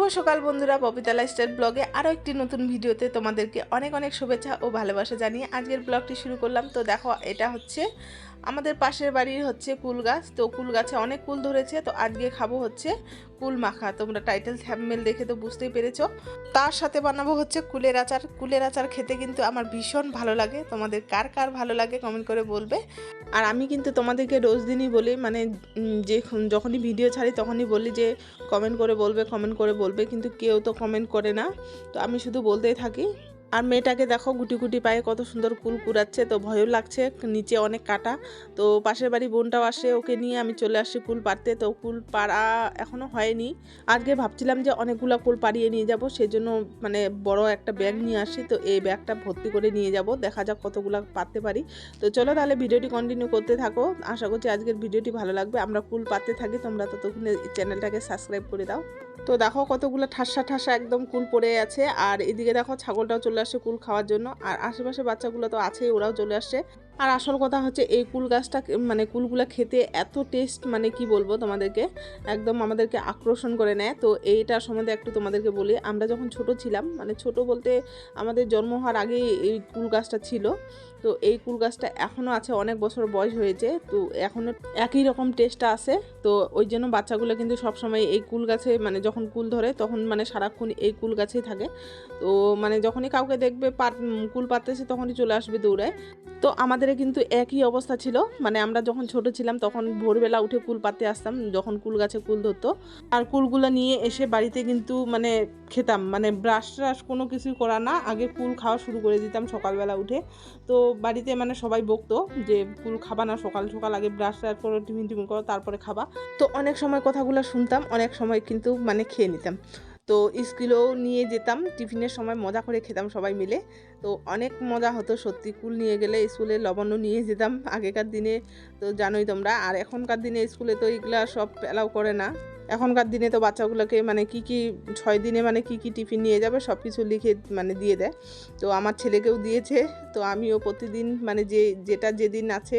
শুভ সকাল বন্ধুরা ববিতা লাইফস্টাইল ব্লগে আরও একটি নতুন ভিডিওতে তোমাদেরকে অনেক অনেক শুভেচ্ছা ও ভালোবাসা জানিয়ে আজকের ব্লগটি শুরু করলাম। তো দেখো, এটা হচ্ছে আমাদের পাশের বাড়ির হচ্ছে কুল গাছ, তো কুল গাছে অনেক কুল ধরেছে, তো আজকে খাব হচ্ছে কুল মাখা। তোমরা টাইটেল থ্যামমেল দেখে তো বুঝতেই পেরেছ। তার সাথে বানাবো হচ্ছে কুলের আচার। কুলের আচার খেতে কিন্তু আমার ভীষণ ভালো লাগে। তোমাদের কার কার ভালো লাগে কমেন্ট করে বলবে। আর আমি কিন্তু তোমাদেরকে রোজ দিনই বলি মানে যে যখনই ভিডিও ছাড়ি তখনই বলি যে কমেন্ট করে বলবে কমেন্ট করে বলবে, কিন্তু কেউ তো কমেন্ট করে না। তো আমি শুধু বলতেই থাকি আর মেয়েটাকে দেখো গুটি গুটি পায়ে কত সুন্দর কুল কুড়াচ্ছে, তো ভয়ও লাগছে, নিচে অনেক কাটা। তো পাশের বাড়ি বোনটাও আসে, ওকে নিয়ে আমি চলে আসছি কুল পাড়তে, তো কুল পাড়া এখনও হয়নি। আজকে ভাবছিলাম যে অনেকগুলো কুল পাড়িয়ে নিয়ে যাব, সেজন্য মানে বড় একটা ব্যাগ নিয়ে আসি, তো এই ব্যাগটা ভর্তি করে নিয়ে যাব, দেখা যাক কতগুলো পারতে পারি। তো চলো তাহলে ভিডিওটি কন্টিনিউ করতে থাকো, আশা করছি আজকের ভিডিওটি ভালো লাগবে, আমরা কুল পাতে থাকি, তোমরা ততক্ষণে চ্যানেলটাকে সাবস্ক্রাইব করে দাও। তো দেখো কতগুলো ঠাসা ঠাসা একদম কুল পড়ে আছে। আর এদিকে দেখো ছাগলটাও চলে আসছে কুল খাওয়ার জন্য। আর আশেপাশে বাচ্চাগুলো তো আছেই, ওরাও চলে আসছে। আর আসল কথা হচ্ছে এই কুল গাছটা মানে কুলগুলো খেতে এত টেস্ট মানে কি বলব তোমাদেরকে, একদম আমাদেরকে আকর্ষণ করে নেয়। তো এইটার সম্বন্ধে একটু তোমাদেরকে বলি, আমরা যখন ছোট ছিলাম মানে ছোট বলতে আমাদের জন্ম হওয়ার আগেই এই কুল গাছটা ছিল। তো এই কুল গাছটা এখনও আছে, অনেক বছর বয়স হয়েছে। তো এখনও একই রকম টেস্টটা আছে। তো ওই জন্য বাচ্চাগুলো কিন্তু সবসময় এই কুল গাছে মানে যখন কুল ধরে তখন মানে সারাক্ষণ এই কুল গাছেই থাকে। তো মানে যখনই কাউকে দেখবে পাত কুল পাততেছে তখনই চলে আসবে দৌড়ায়। তো আমাদের কিন্তু একই অবস্থা ছিল। মানে আমরা যখন ছোট ছিলাম তখন ভোরবেলা উঠে কুল পাতে আসতাম, যখন কুল গাছে কুল ধরতো। আর কুলগুলো নিয়ে এসে বাড়িতে কিন্তু মানে খেতাম। মানে ব্রাশ ট্রাশ কোনো কিছুই করা না। আগে কুল খাওয়া শুরু করে দিতাম সকালবেলা উঠে। তো বাড়িতে মানে সবাই বকতো যে, কুল খাবা না, সকাল সকাল আগে ব্রাশ ট্রাশ করো টিফিন টিফিন করো, তারপরে খাবা। তো অনেক সময় কথাগুলো শুনতাম, অনেক সময় কিন্তু মানে খেয়ে নিতাম। তো স্কুলেও নিয়ে যেতাম, টিফিনের সময় মজা করে খেতাম সবাই মিলে। তো অনেক মজা হতো সত্যি, কুল নিয়ে গেলে স্কুলে লবণও নিয়ে যেতাম আগেকার দিনে। তো জানোই তোমরা, আর এখনকার দিনে স্কুলে তো এগুলা সব অ্যালাউ করে না। এখনকার দিনে তো বাচ্চাগুলোকে মানে কি কি, ছয় দিনে মানে কি কি টিফিন নিয়ে যাবে সব কিছু লিখে মানে দিয়ে দেয়। তো আমার ছেলেকেও দিয়েছে, তো আমিও প্রতিদিন মানে যে, যেটা যেদিন আছে,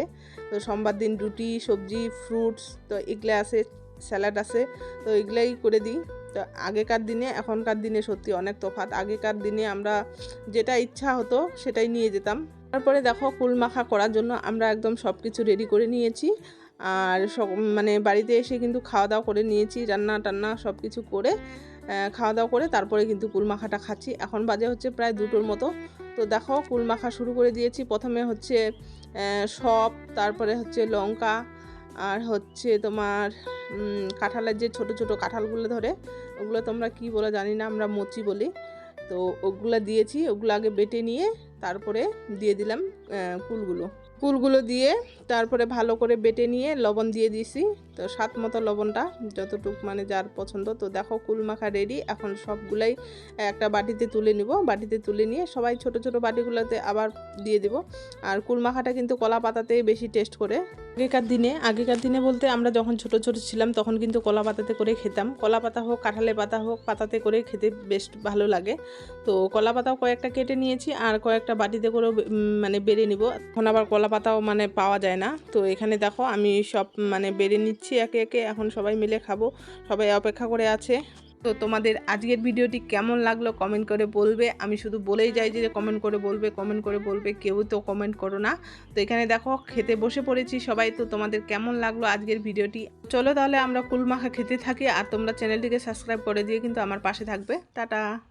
তো সোমবার দিন রুটি, সবজি ফ্রুটস তো এগুলো আছে, স্যালাড আছে, তো এগুলাই করে দিই। তো আগেকার দিনে, এখনকার দিনে সত্যি অনেক তফাৎ। আগেকার দিনে আমরা যেটা ইচ্ছা হতো সেটাই নিয়ে যেতাম। তারপরে দেখো কুল মাখা করার জন্য আমরা একদম সব কিছু রেডি করে নিয়েছি। আর সব মানে বাড়িতে এসে কিন্তু খাওয়া দাওয়া করে নিয়েছি, রান্না টান্না সব কিছু করে খাওয়া দাওয়া করে তারপরে কিন্তু কুল মাখাটা খাচ্ছি। এখন বাজে হচ্ছে প্রায় দুটোর মতো। তো দেখো কুল মাখা শুরু করে দিয়েছি। প্রথমে হচ্ছে সব, তারপরে হচ্ছে লঙ্কা আর হচ্ছে তোমার কাঁঠালের যে ছোট ছোট কাঁঠালগুলো ধরে, ওগুলো তোমরা কি বলে জানি না, আমরা মোচি বলি। তো ওগুলো দিয়েছি, ওগুলো আগে বেটে নিয়ে তারপরে দিয়ে দিলাম কুলগুলো। কুলগুলো দিয়ে তারপরে ভালো করে বেটে নিয়ে লবণ দিয়ে দিয়েছি। তো স্বাদ মতো লবণটা, যতটুক মানে যার পছন্দ। তো দেখো কুল মাখা রেডি এখন সবগুলাই একটা বাটিতে তুলে নিব। বাটিতে তুলে নিয়ে সবাই ছোট ছোট বাটিগুলোতে আবার দিয়ে দেব। আর কুল মাখাটা কিন্তু কলা পাতাতেই বেশি টেস্ট করে। আগেকার দিনে আগেকার দিনে বলতে আমরা যখন ছোট ছোট ছিলাম তখন কিন্তু কলা পাতাতে করে খেতাম। কলা পাতা হোক কাঁঠালে পাতা হোক, পাতাতে করে খেতে বেশ ভালো লাগে। তো কলা পাতাও কয়েকটা কেটে নিয়েছি আর কয়েকটা বাটিতে করে মানে বেড়ে নিব। এখন আবার কলা পাতাও মানে পাওয়া যায় না। তো এখানে দেখো আমি সব মানে বেড়ে নিচ্ছি একে একে। এখন সবাই মিলে খাব। সবাই অপেক্ষা করে আছে। তো তোমাদের আজকের ভিডিওটি কেমন লাগল কমেন্ট করে বলবে। আমি শুধু বলেই যাই যে কমেন্ট করে বলবে কমেন্ট করে বলবে, কেউ তো কমেন্ট করো না। তো এখানে দেখো, খেতে বসে পড়েছি সবাই। তো তোমাদের কেমন লাগল আজকের ভিডিওটি? চলো তাহলে আমরা কুলমাখা খেতে থাকি। আর তোমরা চ্যানেলটিকে সাবস্ক্রাইব করে দিয়ে কিন্তু আমার পাশে থাকবে। টাটা।